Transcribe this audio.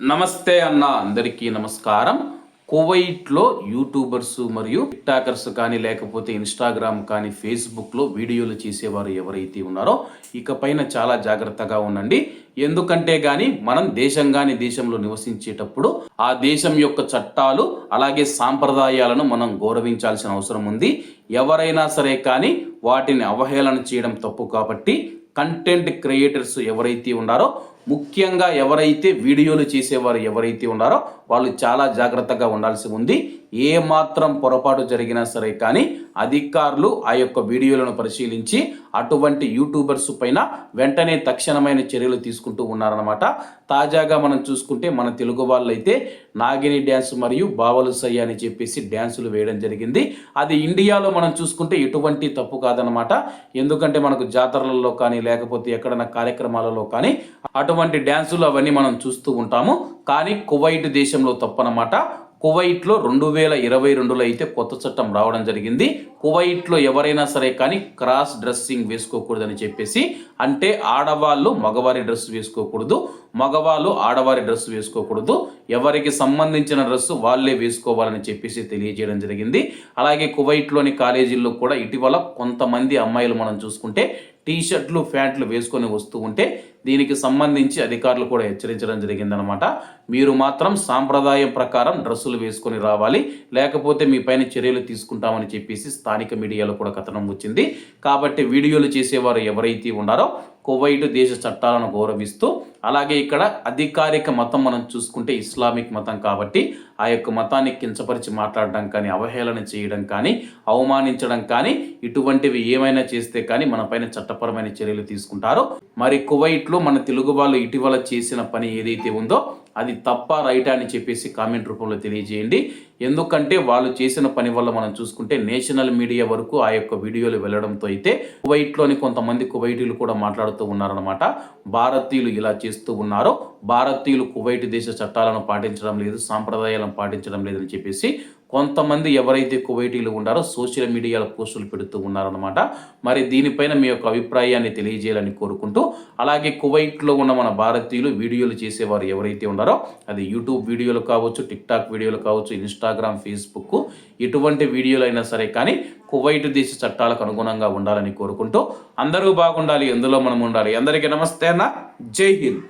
నమస్తే అన్న అందరికీ నమస్కారం. కువైట్లో యూట్యూబర్స్ మరియు టిక్టాకర్స్ కానీ లేకపోతే ఇన్స్టాగ్రామ్ కానీ ఫేస్బుక్లో వీడియోలు చేసేవారు ఎవరైతే ఉన్నారో ఇకపైన చాలా జాగ్రత్తగా ఉండండి. ఎందుకంటే కానీ మనం దేశం కానీ దేశంలో నివసించేటప్పుడు ఆ దేశం యొక్క చట్టాలు అలాగే సాంప్రదాయాలను మనం గౌరవించాల్సిన అవసరం ఉంది. ఎవరైనా సరే కానీ వాటిని అవహేళన చేయడం తప్పు కాబట్టి కంటెంట్ క్రియేటర్స్ ఎవరైతే ఉన్నారో ముఖ్యంగా ఎవరైతే వీడియోలు చేసేవారు ఎవరైతే ఉన్నారో వాళ్ళు చాలా జాగ్రత్తగా ఉండాల్సి ఉంది. ఏ మాత్రం పొరపాటు జరిగినా సరే కానీ అధికారులు ఆ యొక్క వీడియోలను పరిశీలించి అటువంటి యూట్యూబర్స్ పైన వెంటనే తక్షణమైన చర్యలు తీసుకుంటూ ఉన్నారనమాట తాజాగా మనం చూసుకుంటే మన తెలుగు వాళ్ళైతే నాగిని డ్యాన్స్ మరియు బావలు సయ్య అని చెప్పేసి డ్యాన్సులు వేయడం జరిగింది. అది ఇండియాలో మనం చూసుకుంటే ఎటువంటి తప్పు కాదనమాట ఎందుకంటే మనకు జాతరలలో కానీ లేకపోతే ఎక్కడైనా కార్యక్రమాలలో కానీ అటువంటి డ్యాన్సులు అవన్నీ మనం చూస్తూ ఉంటాము. కానీ కువైట్ దేశంలో తప్పనమాట. కువైట్లో రెండు వేల ఇరవై రెండులో అయితే కొత్త చట్టం రావడం జరిగింది. కువైట్లో ఎవరైనా సరే కానీ క్రాస్ డ్రెస్సింగ్ వేసుకోకూడదని చెప్పేసి అంటే ఆడవాళ్ళు మగవారి డ్రెస్ వేసుకోకూడదు. మగవాళ్ళు ఆడవారి డ్రెస్ వేసుకోకూడదు. ఎవరికి సంబంధించిన డ్రెస్సు వాళ్ళే వేసుకోవాలని చెప్పేసి తెలియజేయడం జరిగింది. అలాగే కువైట్లోని కాలేజీల్లో కూడా ఇటీవల కొంతమంది అమ్మాయిలు మనం చూసుకుంటే టీ షర్ట్లు ప్యాంట్లు వేసుకొని వస్తూ ఉంటే దీనికి సంబంధించి అధికారులు కూడా హెచ్చరించడం జరిగిందనమాట మీరు మాత్రం సాంప్రదాయం ప్రకారం డ్రెస్సులు వేసుకొని రావాలి. లేకపోతే మీ పైన చర్యలు తీసుకుంటామని చెప్పేసి స్థానిక మీడియాలో కూడా కథనం వచ్చింది. కాబట్టి వీడియోలు చేసేవారు ఎవరైతే ఉన్నారో కువైట్ దేశ చట్టాలను గౌరవిస్తూ అలాగే ఇక్కడ అధికారిక మతం మనం చూసుకుంటే ఇస్లామిక్ మతం కాబట్టి ఆ యొక్క మతాన్ని కించపరిచి మాట్లాడడం కానీ అవహేళన చేయడం కానీ అవమానించడం కానీ ఇటువంటివి ఏమైనా చేస్తే కానీ మన పైన చట్టపరమైన చర్యలు తీసుకుంటారు. మరి కువైట్లో మన తెలుగు వాళ్ళు ఇటీవల చేసిన పని ఏదైతే ఉందో అది తప్ప రైటా అని చెప్పేసి కామెంట్ రూపంలో తెలియజేయండి. ఎందుకంటే వాళ్ళు చేసిన పని వల్ల మనం చూసుకుంటే నేషనల్ మీడియా వరకు ఆ యొక్క వీడియోలు వెళ్ళడంతో అయితే కువైట్లోని కొంతమంది కువైటీలు కూడా మాట్లాడుతూ ఉన్నారనమాట భారతీయులు ఇలా చేస్తూ ఉన్నారో. భారతీయులు కువైట్ దేశ చట్టాలను పాటించడం లేదు సాంప్రదాయాలను పాటించడం లేదని చెప్పేసి కొంతమంది ఎవరైతే కువైటీలు ఉన్నారో సోషల్ మీడియాలో పోస్టులు పెడుతూ ఉన్నారనమాట మరి దీనిపైన మీ యొక్క అభిప్రాయాన్ని తెలియజేయాలని కోరుకుంటూ అలాగే కువైట్లో ఉన్న మన భారతీయులు వీడియోలు చేసేవారు ఎవరైతే ఉన్నారో అది యూట్యూబ్ వీడియోలు కావచ్చు టిక్టాక్ వీడియోలు కావచ్చు ఇన్స్టాగ్రామ్ ఫేస్బుక్ ఎటువంటి వీడియోలు అయినా సరే కానీ కువైట్ దేశ చట్టాలకు అనుగుణంగా ఉండాలని కోరుకుంటూ అందరూ బాగుండాలి ఎందులో మనం ఉండాలి. అందరికీ నమస్తే అన్న. జై హింద్.